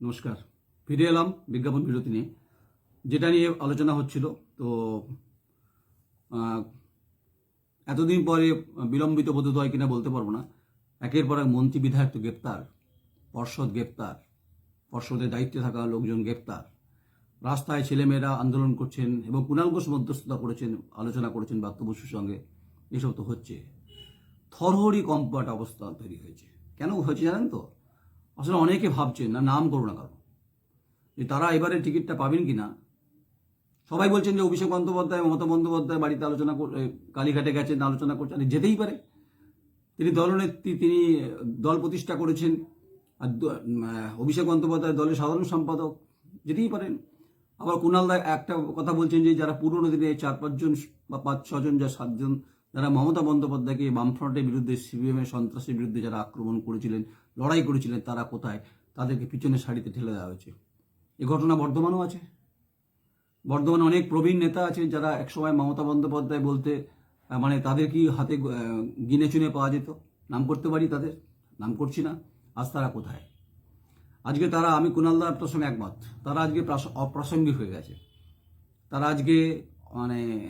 নমস্কার। ফিরে এলাম বিজ্ঞাপন বিরতি নিয়ে। যেটা নিয়ে আলোচনা হচ্ছিল, তো এতদিন পরে বিলম্বিত বোধ হয় কিনা বলতে পারব না। একের পর এক মন্ত্রী বিধায়ক তো গ্রেপ্তার, পর্ষদ গ্রেপ্তার পর্ষদের দায়িত্বে থাকা লোকজন গ্রেপ্তার। রাস্তায় ছেলেমেয়েরা আন্দোলন করছেন এবং কুণাল ঘোষ মধ্যস্থতা করেছেন, আলোচনা করেছেন বাক্য বসুর সঙ্গে। এসব তো হচ্ছে। থরহরি কম্পাট অবস্থা তৈরি হয়েছে। কেন হয়েছে জানেন তো? আসলে অনেকে ভাবছেন, না, নাম করো না কারও। যে তারা এবারে টিকিটটা পাবেন কি না সবাই বলছেন যে অভিষেক বন্দ্যোপাধ্যায়, মমতা বন্দ্যোপাধ্যায় বাড়িতে আলোচনা কালীঘাটে গেছেন, আলোচনা করছেন যেতেই পারে। তিনি দলনেত্রী, তিনি দল প্রতিষ্ঠা করেছেন, আর অভিষেক বন্দ্যোপাধ্যায় দলের সাধারণ সম্পাদক, যেতেই পারেন। আবার কুণাল দা একটা কথা বলছেন যে যারা পুরনো দিনে চার পাঁচজন বা পাঁচ ছজন যা সাতজন, যারা মমতা বন্দ্যোপাধ্যায়কে বামফ্রন্টের বিরুদ্ধে সিপিএম এর সন্ত্রাসের বিরুদ্ধে যারা আক্রমণ করেছিলেন লড়াই করেছিলেন তারা কোথায়? তাদেরকে পিছনের সারিতে ঠেলে দেওয়া হয়েছে। এ ঘটনা বর্ধমানও আছে। বর্ধমানে অনেক প্রবীণ নেতা আছে যারা একসময় মমতা বন্দ্যোপাধ্যায় বলতে মানে তাদের কি হাতে গিনে চুনে পাওয়া যেত? নাম করতে পারি তাদের? নাম করছি না। আজ তারা কোথায়? আজকে তারা, আমি কুণালদা আপনার সঙ্গে একমত। তারা আজকে প্রাস- অপ্রাসঙ্গিক হয়ে গেছে। তারা আজকে মানে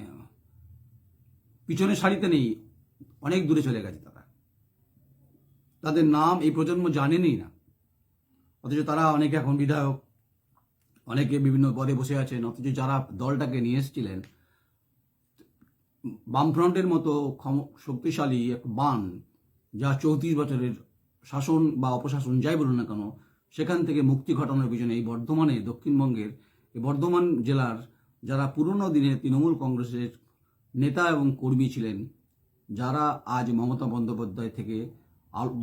পিছনের সারিতে নেই। অনেক দূরে চলে গেছে তাদের নাম এই প্রজন্ম জানেনই না। অথচ তারা অনেকে এখন বিধায়ক, অনেকে বিভিন্ন পদে বসে আছেন, অথচ যারা দলটাকে নিয়ে এসেছিলেন, বামফ্রন্টের মতো ক্ষম- শক্তিশালী এক বান, যা চৌত্রিশ বছরের শাসন বা অপশাসন যাই বলুন না কেন, সেখান থেকে মুক্তি ঘটানোর পিছনে এই বর্ধমানে, দক্ষিণবঙ্গের এই বর্ধমান জেলার যারা পুরনো দিনে তৃণমূল কংগ্রেসের নেতা এবং কর্মী ছিলেন, যারা আজ মমতা বন্দ্যোপাধ্যায় থেকে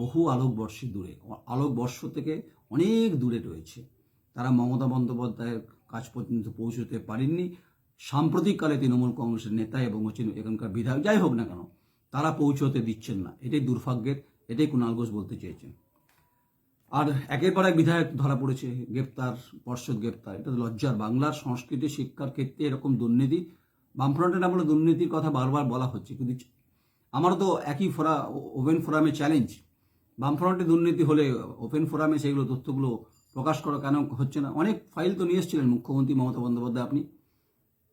বহু আলোকবর্ষে দূরে। আলোকবর্ষ থেকে অনেক দূরে রয়েছে। তারা মমতা বন্দ্যোপাধ্যায়ের কাছ পর্যন্ত পৌঁছতে পারেননি। সাম্প্রতিককালে তৃণমূল কংগ্রেসের নেতা এবং হচ্ছে এখানকার বিধায়ক যাই হোক না কেন, তারা পৌঁছতে দিচ্ছেন না। এটাই দুর্ভাগ্যের, এটাই কুণাল ঘোষ বলতে চেয়েছেন। আর একের পর এক বিধায়ক ধরা পড়েছে, গ্রেপ্তার, পর্ষদ গ্রেপ্তার। এটা লজ্জার বাংলার সংস্কৃতি, শিক্ষার ক্ষেত্রে এরকম দুর্নীতি। বামফ্রন্টের আমলে দুর্নীতির কথা বারবার বলা হচ্ছে, কিন্তু আমারও তো একই ফোরা, ওভেন ফোরামে চ্যালেঞ্জ। বামফ্রন্টে দুর্নীতি হলে ওপেন ফোরামে সেইগুলো তথ্যগুলো প্রকাশ করা কেন হচ্ছে না? অনেক ফাইল তো নিয়ে এসেছিলেন মুখ্যমন্ত্রী মমতা বন্দ্যোপাধ্যায় আপনি।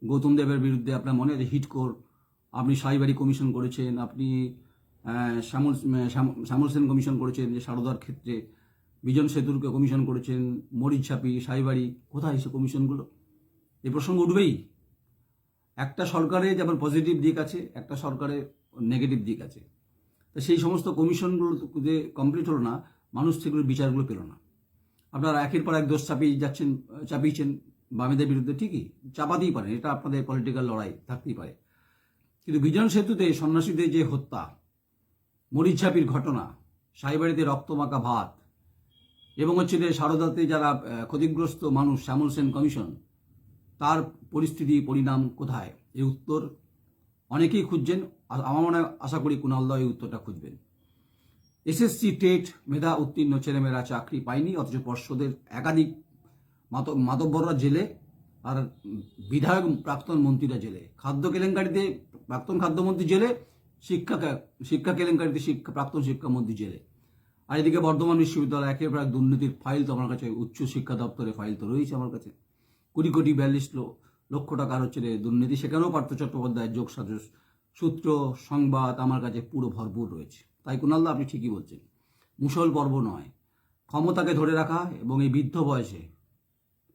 গৌতম দেবের বিরুদ্ধে আপনার মনে আছে হিটকোর? আপনি সাইবাড়ি কমিশন করেছেন, আপনি শ্যামল শ্যামল সেন কমিশন করেছেন যে সারদার ক্ষেত্রে, বিজন সেতুরকে কমিশন করেছেন, মরিচ ছাপি কোথায় সে কমিশনগুলো? এ প্রসঙ্গ উঠবেই। একটা সরকারে যেমন পজিটিভ দিক আছে, একটা সরকারের নেগেটিভ দিক আছে। তো সেই সমস্ত কমিশনগুলো যে কমপ্লিট হলো না, মানুষ সেগুলোর বিচারগুলো পেল না। আপনারা একের পর এক দোষ চাপিয়ে যাচ্ছেন, চাপিয়েছেন বামেদের বিরুদ্ধে, ঠিকই চাপাতেই পারেন, এটা আপনাদের পলিটিক্যাল লড়াই থাকতেই পারে। কিন্তু বিজন সেতুতে সন্ন্যাসীদের যে হত্যা মরিচাপির ঘটনা, সাইবাড়িতে রক্তমাখা ভাত, এবং হচ্ছে যে সারদাতে যারা ক্ষতিগ্রস্ত মানুষ, শ্যামল সেন কমিশন, তার পরিস্থিতি, পরিণাম কোথায়? এই উত্তর অনেকেই খুঁজছেন আমার মনে আশা করি কুণালদা এই উত্তরটা খুঁজবেন। এসএসসি টেট মেধা উত্তীর্ণ ছেলেমেয়েরা চাকরি পায়নি, অথচ পর্ষদের একাধিক মাত- মাতব্বররা জেলে আর বিধায়ক প্রাক্তন মন্ত্রীরা জেলে। খাদ্য কেলেঙ্কারিতে প্রাক্তন খাদ্যমন্ত্রী জেলে, শিক্ষা শিক্ষা কেলেঙ্কারিতে শিক্ষা, প্রাক্তন শিক্ষামন্ত্রী জেলে। আর এদিকে বর্ধমান বিশ্ববিদ্যালয় একের এক দুর্নীতির ফাইল তো আমার কাছে, উচ্চ শিক্ষা দপ্তরের ফাইল তো রয়েছে আমার কাছে। কোটি কোটি বিয়াল্লিশ লক্ষ টাকার হচ্ছে দুর্নীতি, সেখানেও পার্থ চট্টোপাধ্যায়ের যোগ সাজস সূত্র, সংবাদ আমার কাছে পুরো ভরপুর রয়েছে। তাই কুণালদা, আপনি ঠিকই বলছেন। মুসল পর্ব নয়। ক্ষমতাকে ধরে রাখা এবং এই বৃদ্ধ বয়সে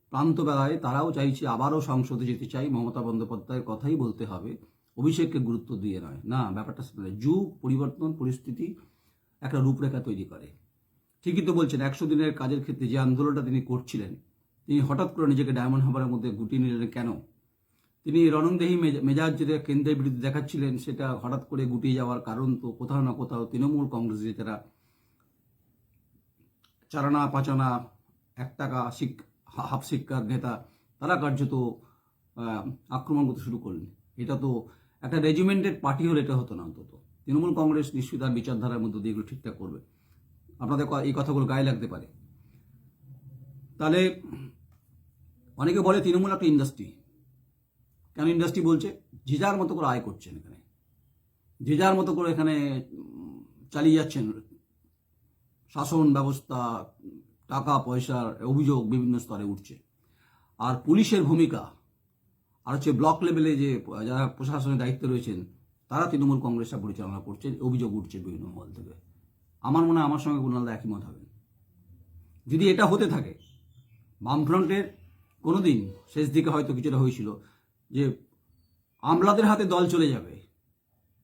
প্রান্তবেলায় তারাও চাইছে আবারও সংসদে যেতে চাই। মমতা বন্দ্যোপাধ্যায়ের কথাই বলতে হবে। অভিষেককে গুরুত্ব দিয়ে নয়। না, ব্যাপারটা যুগ, পরিবর্তন, পরিস্থিতি একটা রূপরেখা তৈরি করে। ঠিকই তো বলছেন, একশো দিনের কাজের ক্ষেত্রে যে আন্দোলনটা তিনি করছিলেন, তিনি হঠাৎ করে নিজেকে ডায়মন্ড হাবারের মধ্যে গুটিয়ে নিলেন কেন? তিনি রণংদেহী মেজা- মেজাজ যেটা কেন্দ্রের বিরুদ্ধে দেখাচ্ছিলেন, সেটা হঠাৎ করে গুটিয়ে যাওয়ার কারণ তো কোথাও না কোথাও তৃণমূল কংগ্রেসের যারা চারানা পাচানা এক টাকা শিক, হাফ শিক্ষার নেতা, তারা কার্যত আক্রমণ করতে শুরু করলেন। এটা তো একটা রেজিমেন্টেড পার্টি হলে এটা হতো না অন্তত। তৃণমূল কংগ্রেস নিশ্চয়ই তার বিচারধারার মধ্যে দিয়ে এগুলো ঠিকঠাক করবে। আপনাদের এই কথাগুলো গায়ে লাগতে পারে। তাহলে, অনেকে বলে তৃণমূল একটা ইন্ডাস্ট্রি কেন ইন্ডাস্ট্রি বলছে? যে যার মতো করে আয় করছেন এখানে। যে যার মতো করে এখানে চালিয়ে যাচ্ছেন। শাসন ব্যবস্থা, টাকা, পয়সার অভিযোগ বিভিন্ন স্তরে উঠছে। আর পুলিশের ভূমিকা, আর হচ্ছে ব্লক লেভেলে যে, যারা প্রশাসনের দায়িত্বে রয়েছেন, তারা তৃণমূল কংগ্রেসটা পরিচালনা করছে অভিযোগ উঠছে বিভিন্ন মহল থেকে। আমার মনে হয় আমার সঙ্গে কুণালদা একমত হবেন। যদি এটা হতে থাকে, বামফ্রন্টের কোনো দিন শেষ দিকে হয়তো কিছুটা হয়েছিল যে আমলাদের হাতে দল চলে যাবে।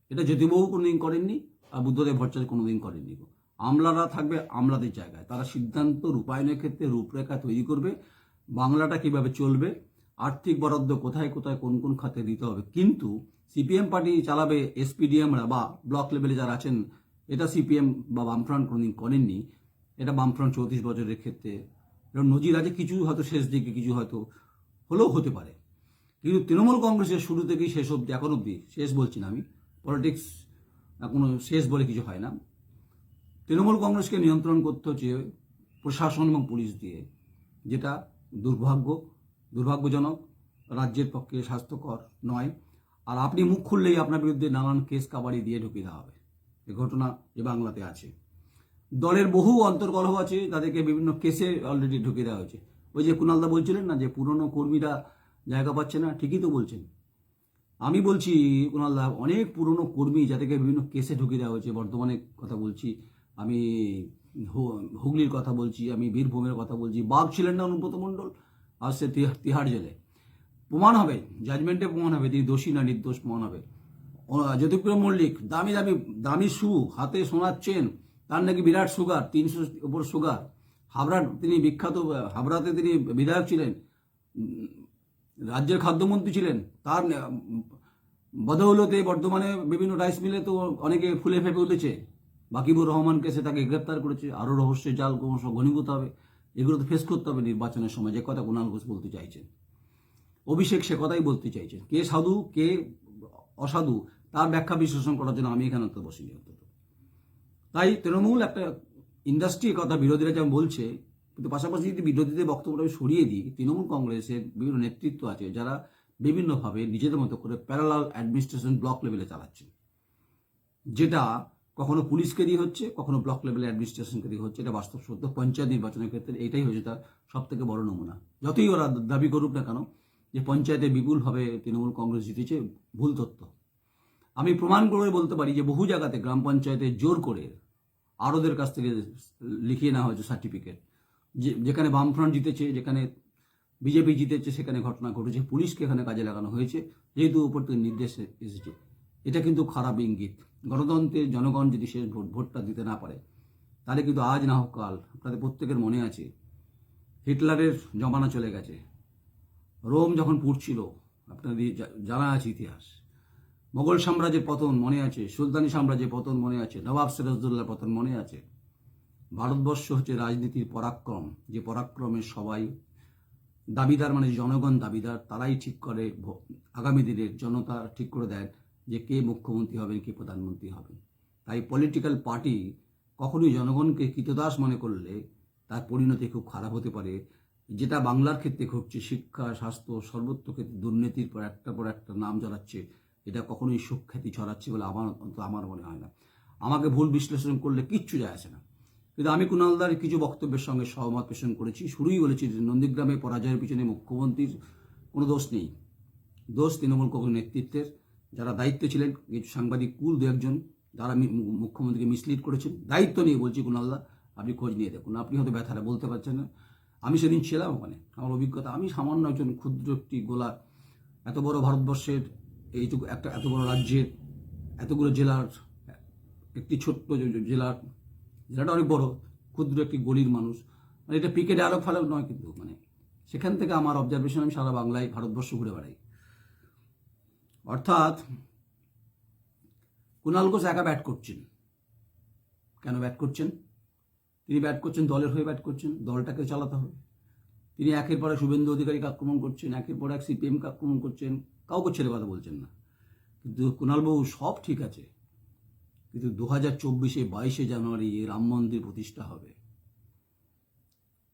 এটা জ্যোতিবাবু কোনোদিন করেননি আর বুদ্ধদেব ভট্টাচার্য কোনোদিন করেননি। আমলারা থাকবে আমলাদের জায়গায়। তারা সিদ্ধান্ত রূপায়ণের ক্ষেত্রে রূপরেখা তৈরি করবে। বাংলাটা কীভাবে চলবে, আর্থিক বরাদ্দ কোথায় কোথায়, কোন কোন খাতে দিতে হবে। কিন্তু সিপিএম পার্টি চালাবে এসপিডিএমরা বা ব্লক লেভেলে যারা আছেন, এটা সিপিএম বা বামফ্রন্ট কোনোদিন করেননি। এটা বামফ্রন্ট চৌত্রিশ বছরের ক্ষেত্রে। নজির আছে কিছু হয়তো শেষ দিকে, কিছু হয়তো হলেও হতে পারে। কিন্তু তৃণমূল কংগ্রেসের শুরু থেকেই শেষ অবধি, এখন অবধি শেষ বলছি না আমি পলিটিক্স কোনো শেষ বলে কিছু হয় না। তৃণমূল কংগ্রেসকে নিয়ন্ত্রণ করতে হচ্ছে প্রশাসন এবং পুলিশ দিয়ে, যেটা দুর্ভাগ্য, দুর্ভাগ্যজনক, রাজ্যের পক্ষে স্বাস্থ্যকর নয়। আর আপনি মুখ খুললেই আপনার বিরুদ্ধে নানান কেস কাবাড়ি দিয়ে ঢুকিয়ে দেওয়া হবে। এ ঘটনা এ বাংলাতে আছে। দলের বহু অন্তর্কলহ আছে, তাদেরকে বিভিন্ন কেসে অলরেডি ঢুকিয়ে দেওয়া হয়েছে। ওই যে কুণালদা বলছিলেন না যে পুরনো কর্মীরা জায়গা পাচ্ছে না, ঠিকই তো বলছেন। আমি বলছি কুণালদা অনেক পুরনো কর্মী যাদেরকে বিভিন্ন কেসে ঢুকিয়ে দেওয়া হয়েছে বর্ধমানের কথা বলছি, আমি হুগলির কথা বলছি, আমি বীরভূমের কথা বলছি বাঘ ছিলেন না অনুব্রত মণ্ডল, আর সে তিহা- তিহাড় জেলে। প্রমাণ হবে জাজমেন্টে প্রমাণ হবে, তিনি দোষী না নির্দোষ, প্রমাণ হবে। জ্যোতিপ্রিয় মল্লিক, দামি দামি দামি শু হাতে সোনার চেন, তার নাকি বিরাট সুগার, তিনশো উপর সুগার। হাবড়ার তিনি বিখ্যাত, হাবড়াতে তিনি বিধায়ক ছিলেন। রাজ্যের খাদ্যমন্ত্রী ছিলেন, তার বদৌলতে বর্ধমানে বিভিন্ন রাইস মিলে তো অনেকে ফুলে ফেপে উঠেছে। বাকিবুর রহমানকে সে তাকে গ্রেপ্তার করেছে, আরও রহস্যের জাল ক্রমশ ঘনীভূত হবে, এগুলো তো ফেস করতে হবে নির্বাচনের সময়, যে কথা কুণাল ঘোষ বলতে চাইছেন। অভিষেক সে কথাই বলতে চাইছেন, কে সাধু, কে অসাধু, তার ব্যাখ্যা বিশ্লেষণ করার জন্য আমি এখানে তো বসিনি অন্তত। তাই তৃণমূল একটা ইন্ডাস্ট্রি কথা বিরোধীরা যেমন বলছে কিন্তু পাশাপাশি যদি বিরোধীদের বক্তব্যটা আমি সরিয়ে দিই, তৃণমূল কংগ্রেসের বিভিন্ন নেতৃত্ব আছে যারা বিভিন্নভাবে নিজেদের মতো করে প্যারালাল অ্যাডমিনিস্ট্রেশন ব্লক লেভেলে চালাচ্ছে। যেটা কখনো পুলিশকে দিয়ে হচ্ছে, কখনো ব্লক লেভেলে অ্যাডমিনিস্ট্রেশনকে দিয়ে হচ্ছে। এটা বাস্তব সত্য পঞ্চায়েত নির্বাচনের ক্ষেত্রে এটাই হয়েছে তার সব থেকে বড় নমুনা। যতই ওরা দাবি করুক না কেন, যে পঞ্চায়েতে বিপুলভাবে তৃণমূল কংগ্রেস জিতেছে, ভুল তথ্য। আমি প্রমাণ করে বলতে পারি যে বহু জায়গাতে গ্রাম পঞ্চায়েতে জোর করে আরোদের কাছ থেকে লিখিয়ে নেওয়া হয়েছে সার্টিফিকেট যেখানে বামফ্রন্ট জিতেছে, যেখানে বিজেপি জিতেছে, সেখানে ঘটনা ঘটেছে। পুলিশকে এখানে কাজে লাগানো হয়েছে, যেহেতু উপর থেকে নির্দেশ এসেছে। এটা কিন্তু খারাপ ইঙ্গিত। গণতন্ত্রের জনগণ যদি শেষ ভোট, ভোটটা দিতে না পারে, তাহলে কিন্তু আজ না হোক কাল, আপনাদের প্রত্যেকের মনে আছে, হিটলারের জমানা চলে গেছে। রোম যখন পুড়ছিল, আপনাদের জানা আছে ইতিহাস। মোগল সাম্রাজ্যের পতন মনে আছে, সুলতানি সাম্রাজ্যের পতন মনে আছে, নবাব সিরাজদৌল্লার পতন মনে আছে। ভারতবর্ষ হচ্ছে রাজনীতির পরাক্রম। যে পরাক্রমে সবাই দাবিদার মানে জনগণ দাবিদার, তারাই ঠিক করে আগামী দিনের জনতা ঠিক করে দেন যে কে মুখ্যমন্ত্রী হবেন, কে প্রধানমন্ত্রী হবেন। তাই পলিটিক্যাল পার্টি কখনোই জনগণকে কৃতদাস মনে করলে তার পরিণতি খুব খারাপ হতে পারে। যেটা বাংলার ক্ষেত্রে ঘটছে, শিক্ষা, স্বাস্থ্য, সর্বত্র ক্ষেত্রে দুর্নীতির পর একটা পর একটা নাম জড়াচ্ছে, এটা কখনোই সুখ্যাতি ছড়াচ্ছে বলে আমার আমার মনে হয় না। আমাকে ভুল বিশ্লেষণ করলে কিচ্ছু যায় আসে না। কিন্তু আমি কুণালদার কিছু বক্তব্যের সঙ্গে সহমত পোষণ করেছি। শুরুই বলেছি যে নন্দীগ্রামে পরাজয়ের পিছনে মুখ্যমন্ত্রীর কোনো দোষ নেই। দোষ তৃণমূল কংগ্রেস নেতৃত্বের। যারা দায়িত্বে ছিলেন, কিছু সাংবাদিক, কুল দু একজন, যারা মুখ্যমন্ত্রীকে মিসলিড করেছেন। দায়িত্ব নিয়ে বলছি কুণালদা, আপনি খোঁজ নিয়ে দেখুন। আপনি হয়তো ব্যথাটা বলতে পারছেন না। আমি সেদিন ছিলাম ওখানে। আমার অভিজ্ঞতা, আমি সামান্য একজন ক্ষুদ্র একটি গোলা। এত বড় ভারতবর্ষের এইটুকু একটা, এত বড় রাজ্যের, এতগুলো জেলার, একটি ছোট্ট জেলার জেলাটা অনেক বড়, ক্ষুদ্র একটি গলির মানুষ। মানে এটা পিকে ডায়লগ ফালক নয় কিন্তু মানে সেখান থেকে আমার অবজারভেশন আমি সারা বাংলায়, ভারতবর্ষ ঘুরে বেড়াই। অর্থাৎ কুণাল ঘোষ একা ব্যাট করছেন। কেন ব্যাট করছেন? তিনি ব্যাট করছেন, দলের হয়ে ব্যাট করছেন, দলটাকে চালাতে হবে। তিনি একের পর শুভেন্দু অধিকারীকে আক্রমণ করছেন, একের পর এক সিপিএমকে আক্রমণ করছেন, কাউকে ছেড়ে কথা বলছেন না। কিন্তু কুণালবাবু সব ঠিক আছে। কিন্তু দু হাজার চব্বিশে বাইশে জানুয়ারি রাম মন্দির প্রতিষ্ঠা হবে।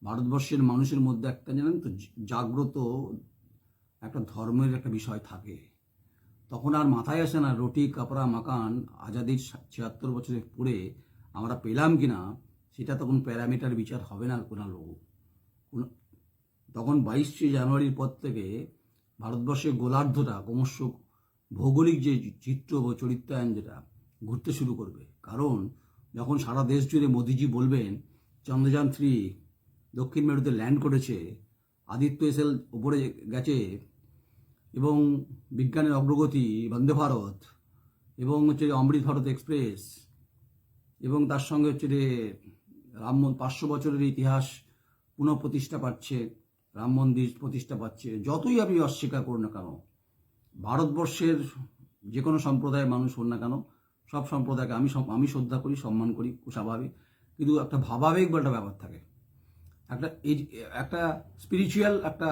ভারতবর্ষের মানুষের মধ্যে একটা জানেন তো জাগ্রত একটা ধর্মের একটা বিষয় থাকে। তখন আর মাথায় আসে না রুটি, কাপড়া, মাকান, আজাদির ছিয়াত্তর বছরে পরে আমরা পেলাম কিনা, সেটা তখন প্যারামিটার বিচার হবে না কুণালবাবু কুণ- তখন বাইশে জানুয়ারির পর থেকে ভারতবর্ষের গোলার্ধটা ক্রমশ ভৌগোলিক যে চিত্র বা চরিত্রায়ন যেটা ঘুরতে শুরু করবে। কারণ যখন সারা দেশ জুড়ে মোদিজি বলবেন চন্দ্রযান থ্রি দক্ষিণ মেরুতে ল্যান্ড করেছে, আদিত্য এসেল উপরে গেছে এবং বিজ্ঞানের অগ্রগতি, বন্দে ভারত এবং হচ্ছে অমৃত ভারত এক্সপ্রেস এবং তার সঙ্গে হচ্ছে যে রাম পাঁচশো বছরের ইতিহাস পুনঃপ্রতিষ্ঠা পাচ্ছে, রাম মন্দির প্রতিষ্ঠা পাচ্ছে। যতই আপনি অস্বীকার করুন না কেন, ভারতবর্ষের যে কোনো সম্প্রদায়ের মানুষ হন না কেন সব সম্প্রদায়কে আমি আমি শ্রদ্ধা করি, সম্মান করি, স্বাভাবিক। কিন্তু একটা ভাবাবেগ বলে একটা ব্যাপার থাকে। একটা এই একটা স্পিরিচুয়াল একটা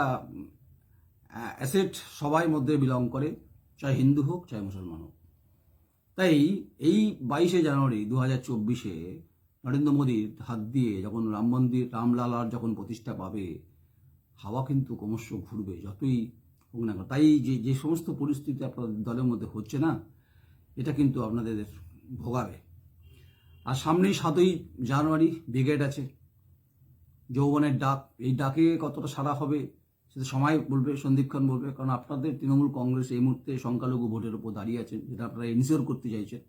অ্যাসেট সবাই মধ্যে বিলং করে, চাই হিন্দু হোক, চাই মুসলমান হোক। তাই এই বাইশে জানুয়ারি দু হাজার চব্বিশে নরেন্দ্র মোদীর হাত দিয়ে যখন রাম মন্দির, রামলালার যখন প্রতিষ্ঠা পাবে, হাওয়া কিন্তু ক্রমশ ঘুরবে, যতই হোক না তাই যে যে সমস্ত পরিস্থিতি আপনাদের দলের মধ্যে হচ্ছে না এটা কিন্তু আপনাদের ভোগাবে। আর সামনেই সাতই জানুয়ারি, ব্রিগেড আছে। যৌবনের ডাক, এই ডাকে কতটা সারা হবে, সেটা সময় বলবে সন্দীপখান বলবে। কারণ আপনাদের তৃণমূল কংগ্রেস এই মুহূর্তে সংখ্যালঘু ভোটের উপর দাঁড়িয়ে আছেন, যেটা আপনারা এনশিওর করতে চাইছেন।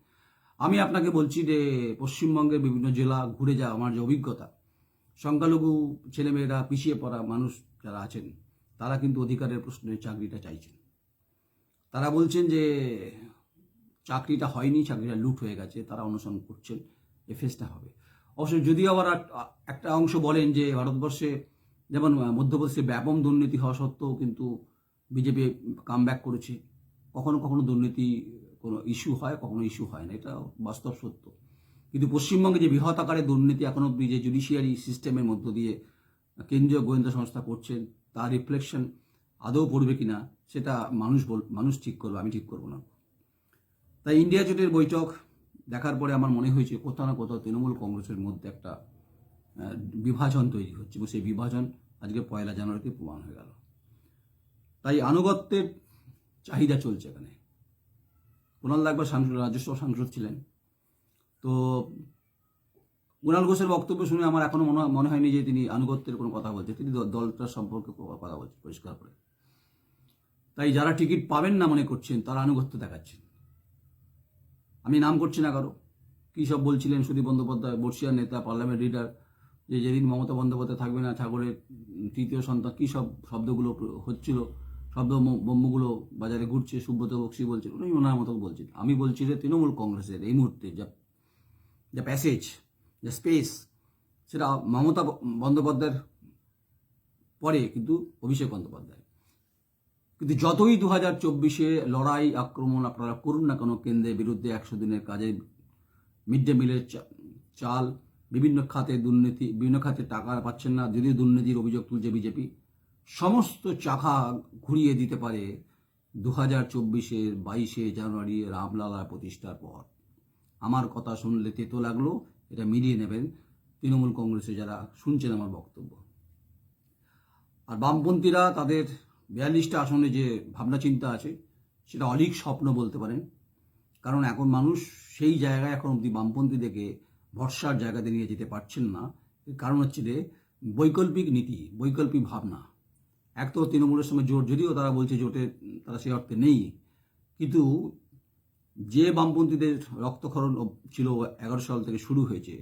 আমি আপনাকে বলছি যে, পশ্চিমবঙ্গের বিভিন্ন জেলা ঘুরে যাওয়া আমার যে অভিজ্ঞতা। সংখ্যালঘু ছেলেমেয়েরা পিছিয়ে পড়া মানুষ যারা আছেন, তারা কিন্তু অধিকারের প্রশ্নে চাকরিটা চাইছেন। তারা বলছেন যে চাকরিটা হয়নি, চাকরিটা লুট হয়ে গেছে, তারা অনুসরণ করছেন এফএসটা হবে। অবশ্য যদি আবার এক- একটা অংশ বলেন যে ভারতবর্ষে যেমন মধ্যপ্রদেশে ব্যাপক দুর্নীতি হওয়া সত্ত্বেও কিন্তু বিজেপি কাম ব্যাক করেছে, কখনো কখনো দুর্নীতি কোনো ইস্যু হয়, কখনো ইস্যু হয় না, এটা বাস্তব সত্য। কিন্তু পশ্চিমবঙ্গে যে বৃহৎ আকারে দুর্নীতি এখন অব্দি যে জুডিশিয়ারি সিস্টেমের মধ্য দিয়ে কেন্দ্রীয় গোয়েন্দা সংস্থা করছেন, তার রিফ্লেকশন আদৌ পড়বে কিনা, সেটা মানুষ মানুষ ঠিক করবে, আমি ঠিক করব না। তাই ইন্ডিয়া জোটের বৈঠক দেখার পরে আমার মনে হয়েছে কোথাও না কোথাও তৃণমূল কংগ্রেসের মধ্যে একটা বিভাজন তৈরি হচ্ছে এবং সেই বিভাজন আজকে পয়লা জানুয়ারিতে প্রমাণ হয়ে গেল। তাই আনুগত্যের চাহিদা চলছে এখানে। কুণাল একবার সাংসদ রাজ্যসভা সাংসদ ছিলেন। তো কুণাল ঘোষের বক্তব্য শুনে আমার এখনও মনে মনে হয়নি যে তিনি আনুগত্যের কোনো কথা বলছেন। তিনি দল- দলটার সম্পর্কে কথা বলছেন, পরিষ্কার করে। তাই যারা টিকিট পাবেন না মনে করছেন, তারা আনুগত্য দেখাচ্ছেন। আমি নাম করছি না কারও। কী সব বলছিলেন সুদীপ বন্দ্যোপাধ্যায়, বর্ষিয়ার নেতা, পার্লামেন্ট লিডার, যে যেদিন মমতা বন্দ্যোপাধ্যায় থাকবে না, ঠাকুরের তৃতীয় সন্তান, কী সব শব্দগুলো হচ্ছিল, শব্দ বম্বগুলো বাজারে ঘুরছে, সুব্রত বক্সি বলছে, উনি ওনার মতো বলছেন। আমি বলছি যে তৃণমূল কংগ্রেসের এই মুহূর্তে যা যা প্যাসেজ যা স্পেস সেটা মমতা বন্দ্যোপাধ্যায়ের পরে কিন্তু অভিষেক বন্দ্যোপাধ্যায়। কিন্তু যতই দু হাজার চব্বিশে লড়াই, আক্রমণ আপনারা করুন না কোনো, কেন্দ্রের বিরুদ্ধে একশো দিনের কাজে মিড ডে মিলের চাল, বিভিন্ন খাতে দুর্নীতি, বিভিন্ন খাতে টাকা পাচ্ছেন না, যদিও দুর্নীতির অভিযোগ তুলছে বিজেপি। সমস্ত চাকা ঘুরিয়ে দিতে পারে দু হাজার চব্বিশের বাইশে জানুয়ারি রামলালা প্রতিষ্ঠার পর। আমার কথা শুনলে তেতো লাগল, এটা মিলিয়ে নেবেন তৃণমূল কংগ্রেসে যারা শুনছেন আমার বক্তব্য। আর বামপন্থীরা তাদের বিয়াল্লিশটা আসনে যে ভাবনা চিন্তা আছে, সেটা অলিক স্বপ্ন বলতে পারেন। কারণ এখন মানুষ সেই জায়গায় এখন অব্দি বামপন্থীদেরকে ভরসার জায়গাতে নিয়ে যেতে পারছেন না। কারণ হচ্ছে যে বৈকল্পিক নীতি, বৈকল্পিক ভাবনা। এক তো তৃণমূলের সঙ্গে জোট, যদিও তারা বলছে জোটে তারা সেই অর্থে নেই। কিন্তু যে বামপন্থীদের রক্তক্ষরণ ছিল এগারো সাল থেকে শুরু হয়েছে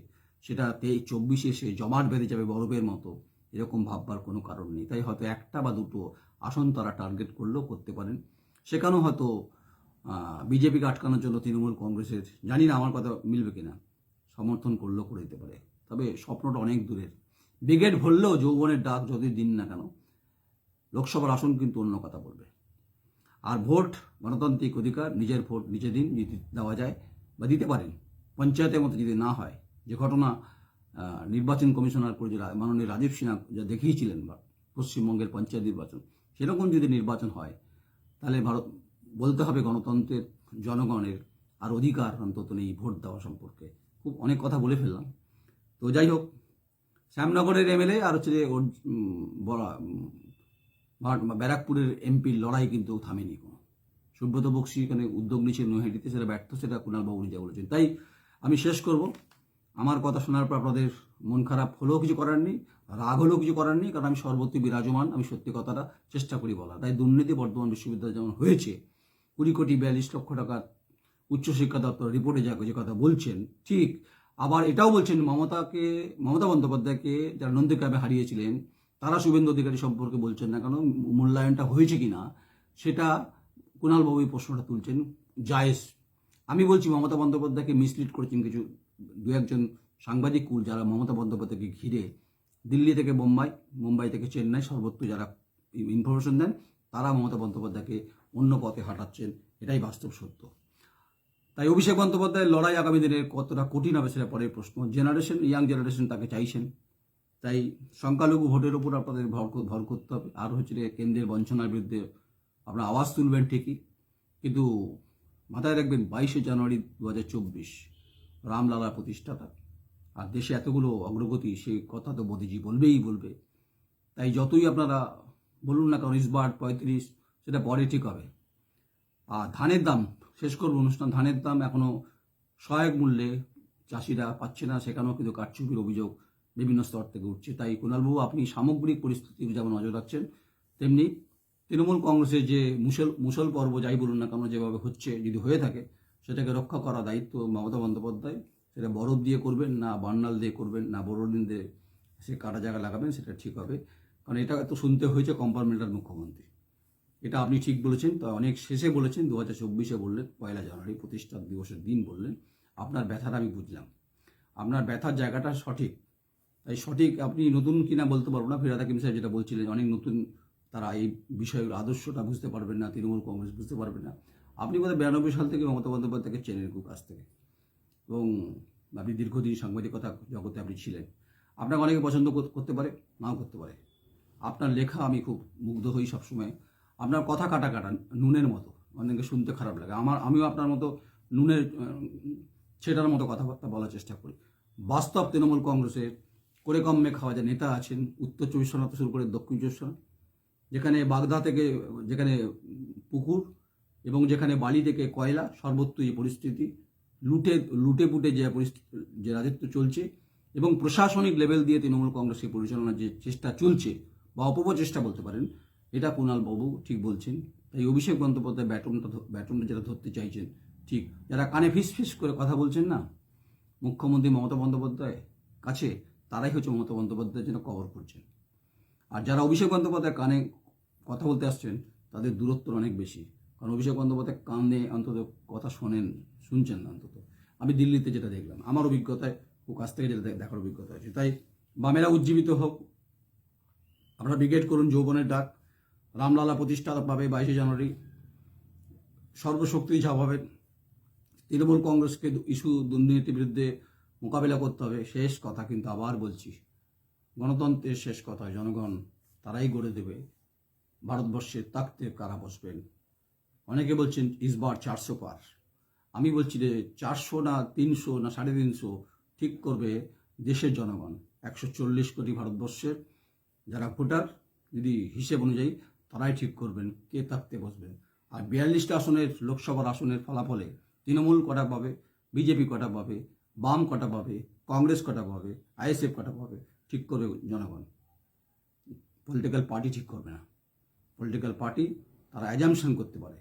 সেটা তেই চব্বিশে এসে জমাট বেঁধে যাবে বরফের মতো, এরকম ভাববার কোনো কারণ নেই। তাই হয়তো একটা বা দুটো আসন তারা টার্গেট করলেও করতে পারেন। সেখানেও হয়তো বিজেপিকে আটকানোর জন্য তৃণমূল কংগ্রেসের, জানি না আমার কথা মিলবে কিনা, সমর্থন করলেও করে দিতে পারে। তবে স্বপ্নটা অনেক দূরের। ব্রিগেড ভরলেও যৌবনের ডাক যদি দিন না কেন, লোকসভার আসন কিন্তু অন্য কথা বলবে। আর ভোট গণতান্ত্রিক অধিকার, নিজের ভোট নিজে দিন দেওয়া যায় বা দিতে পারেন। পঞ্চায়েতের মতো যদি না হয়। যে ঘটনা নির্বাচন কমিশনার করে যে রা- মাননীয় রাজীব সিনহা যা দেখিয়েছিলেন বা পশ্চিমবঙ্গের পঞ্চায়েত নির্বাচন সেরকম যদি নির্বাচন হয়, তাহলে ভারত, বলতে হবে গণতন্ত্রের জনগণের আর অধিকার অন্তত নেই ভোট দেওয়া সম্পর্কে। খুব অনেক কথা বলে ফেললাম। তো যাই হোক, শ্যামনগরের এমএলএ আর হচ্ছে যে ব্যারাকপুরের এমপির লড়াই কিন্তু থামেনি কোনো। সুব্রত বক্সি এখানে উদ্যোগ নিয়েছে নৈহাটিতে, সেটা ব্যর্থ, সেটা কুণালবাবু নিজে বলেছেন। তাই আমি শেষ করব। আমার কথা শোনার পর আপনাদের মন খারাপ হলেও কিছু করার নেই, রাগ হলেও কিছু করার নেই, কারণ আমি সর্বত্র বিরাজমান, আমি সত্যি কথাটা চেষ্টা করি বলা তাই দুর্নীতি বর্ধমান বিশ্ববিদ্যালয় যেমন হয়েছে, কুড়ি কোটি বিয়াল্লিশ লক্ষ টাকার উচ্চশিক্ষা দপ্তর রিপোর্টে যা যে কথা বলছেন, ঠিক, আবার এটাও বলছেন মমতাকে, মমতা বন্দ্যোপাধ্যায়কে যারা নন্দীগ্রামে হারিয়েছিলেন, তারা শুভেন্দু অধিকারী সম্পর্কে বলছেন না কেন মূল্যায়নটা হয়েছে কিনা, সেটা কুণালবাবু এই প্রশ্নটা তুলছেন, জায়েজ। আমি বলছি মমতা বন্দ্যোপাধ্যায়কে মিসলিড করেছেন কিছু, দু একজন সাংবাদিক কুল যারা মমতা বন্দ্যোপাধ্যায়কে ঘিরে দিল্লি থেকে বোম্বাই, মুম্বাই থেকে চেন্নাই সর্বত্র যারা ইনফরমেশন দেন, তারা মমতা বন্দ্যোপাধ্যায়কে অন্য পথে হাঁটাচ্ছেন। এটাই বাস্তব সত্য। তাই অভিষেক বন্দ্যোপাধ্যায়ের লড়াই আগামী দিনে কতটা কঠিন হবে সেটা পরের প্রশ্ন। জেনারেশন ইয়াং জেনারেশন তাকে চাইছেন। তাই সংখ্যালঘু ভোটের উপর আপনাদের ভর ভর করতে হবে। আর হচ্ছে কেন্দ্রের বঞ্চনার বিরুদ্ধে আপনারা আওয়াজ তুলবেন ঠিকই। কিন্তু মাথায় রাখবেন, বাইশে জানুয়ারি দু হাজার চব্বিশ রামলালা প্রতিষ্ঠাতা। আর দেশে এতগুলো অগ্রগতি, সে কথা তো মোদিজি বলবেই বলবে। তাই যতই আপনারা বলুন না কারণ ইসবার পঁয়ত্রিশ, সেটা পরে ঠিক হবে। আর ধানের দাম, শেষ করব অনুষ্ঠান, ধানের দাম এখনও সহায়ক মূল্যে চাষিরা পাচ্ছে না, সেখানেও কিন্তু কারচুপির অভিযোগ বিভিন্ন স্তর থেকে উঠছে। তাই কুণালবাবু, আপনি সামগ্রিক পরিস্থিতির যেমন নজর রাখছেন, তেমনি তৃণমূল কংগ্রেসের যে মুসল মুসল পর্ব, যাই বলুন না কেন, যেভাবে হচ্ছে, যদি হয়ে থাকে, সেটাকে রক্ষা করা দায়িত্ব মমতা বন্দ্যোপাধ্যায়। সেটা বরফ দিয়ে করবেন, না বার্নাল দিয়ে করবেন, না বড়দিন দিয়ে সে কাটা জায়গা লাগাবেন, সেটা ঠিক হবে। কারণ এটা তো শুনতে হয়েছে কম্পার্টমেন্টাল মুখ্যমন্ত্রী। এটা আপনি ঠিক বলেছেন, তো অনেক শেষে বলেছেন, দু হাজার চব্বিশে বললেন, পয়লা জানুয়ারি প্রতিষ্ঠা দিবসের দিন বললেন। আপনার ব্যথাটা আমি বুঝলাম। আপনার ব্যথার জায়গাটা সঠিক। তাই সঠিক আপনি নতুন কিনা বলতে পারব না। ফিরাদ হাকিম সাহেব যেটা বলছিলেন, অনেক নতুন তারা এই বিষয়ের আদর্শটা বুঝতে পারবেন না, তৃণমূল কংগ্রেস বুঝতে পারবেন না। আপনি বোধহয় বিরানব্বই সাল থেকে মমতা বন্দ্যোপাধ্যায়কে চেনেন খুব কাছ থেকে। এবং আপনি দীর্ঘদিন সাংবাদিকতা জগতে আপনি ছিলেন। আপনাকে অনেকে পছন্দ করতে পারে, নাও করতে পারে। আপনার লেখা আমি খুব মুগ্ধ হই সবসময়। আপনার কথা কাটা কাটা, নুনের মতো। অনেকে শুনতে খারাপ লাগে। আমার, আমিও আপনার মতো নুনের ছেটার মতো কথাবার্তা বলার চেষ্টা করি। বাস্তব তৃণমূল কংগ্রেসের করে কমে খাওয়া যায় নেতা আছেন, উত্তর চব্বিশ পরগনা শুরু করে দক্ষিণ চব্বিশ পরগনা, যেখানে বাগদা থেকে, যেখানে পুকুর এবং যেখানে বালি থেকে কয়লা, সর্বত্র এই পরিস্থিতি। লুটে লুটে পুটে যে পরিস্থিতি যে রাজত্ব চলছে এবং প্রশাসনিক লেভেল দিয়ে তৃণমূল কংগ্রেসের পরিচালনার যে চেষ্টা চলছে বা অপপ্রচেষ্টা বলতে পারেন, এটা কুণাল বাবু ঠিক বলছেন। তাই অভিষেক বন্দ্যোপাধ্যায় ব্যাটনটা ব্যাটনটা যেটা ধরতে চাইছেন, ঠিক, যারা কানে ফিস ফিস করে কথা বলছেন না, মুখ্যমন্ত্রী মমতা বন্দ্যোপাধ্যায় কাছে, তারাই হচ্ছে মমতা বন্দ্যোপাধ্যায়ের জন্য কভার করছেন। আর যারা অভিষেক বন্দ্যোপাধ্যায় কানে কথা বলতে আসছেন, তাদের দূরত্ব অনেক বেশি। কারণ অভিষেক বন্দ্যোপাধ্যায় কানে অন্তত কথা শোনেন, শুনছেন না অন্তত। আমি দিল্লিতে যেটা দেখলাম, আমার অভিজ্ঞতায় ও কাছ থেকে যেটা দেখার অভিজ্ঞতা আছে তাই বামেরা উজ্জীবিত হোক, আপনারা ব্রিগেড করুন যৌবনের ডাক, রামলালা প্রতিষ্ঠা পাবে বাইশে জানুয়ারি সর্বশক্তি ঝাঁপাবেন তৃণমূল কংগ্রেসকে ইস্যু দুর্নীতির বিরুদ্ধে মোকাবিলা করতে হবে, শেষ কথা কিন্তু আবার বলছি, গণতন্ত্রের শেষ কথা, জনগণ তারাই গড়ে দেবে, ভারতবর্ষের তাকতে কারা বসবেন? অনেকে বলছেন ইসবার চারশো পার। আমি বলছি যে, চারশো না তিনশো না সাড়ে তিনশো ঠিক করবে দেশের জনগণ। একশো চল্লিশ কোটি ভারতবর্ষের যারা ভোটার, যদি হিসেব অনুযায়ী তারাই ঠিক করবেন, কে থাকতে বসবেন আর বিয়াল্লিশটা আসনের লোকসভার আসনের ফলাফলে তৃণমূল কটা পাবে, বিজেপি কটা পাবে, বাম কটা পাবে, কংগ্রেস কটা পাবে, আইএসএফ কটা পাবে, ঠিক করবে জনগণ। পলিটিক্যাল পার্টি ঠিক করবে না। পলিটিক্যাল পার্টি তারা অ্যাজামশন করতে পারে।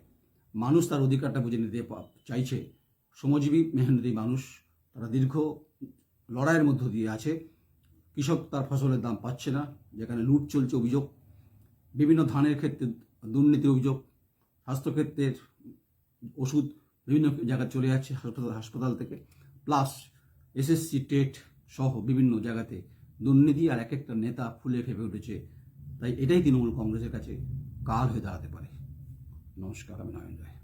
মানুষ তার অধিকারটা বুঝে নিতে চাইছে। শ্রমজীবী, মেহনতি মানুষ, তারা দীর্ঘ লড়াইয়ের মধ্য দিয়ে আছে। কৃষক তার ফসলের দাম পাচ্ছে না, যেখানে লুট চলছে অভিযোগ। বিভিন্ন ধানের ক্ষেত্রে দুর্নীতির অভিযোগ। স্বাস্থ্যক্ষেত্রের ওষুধ বিভিন্ন জায়গায় চলে যাচ্ছে হাসপাতাল হাসপাতাল থেকে। প্লাস এসএসসি, টেট সহ বিভিন্ন জায়গাতে দুর্নীতি আর এক একটা নেতা ফুলে ফেপে উঠেছে। তাই এটাই তৃণমূল কংগ্রেসের কাছে কাল হয়ে দাঁড়াতে পারে। নমস্কার আমি নয়ন রায়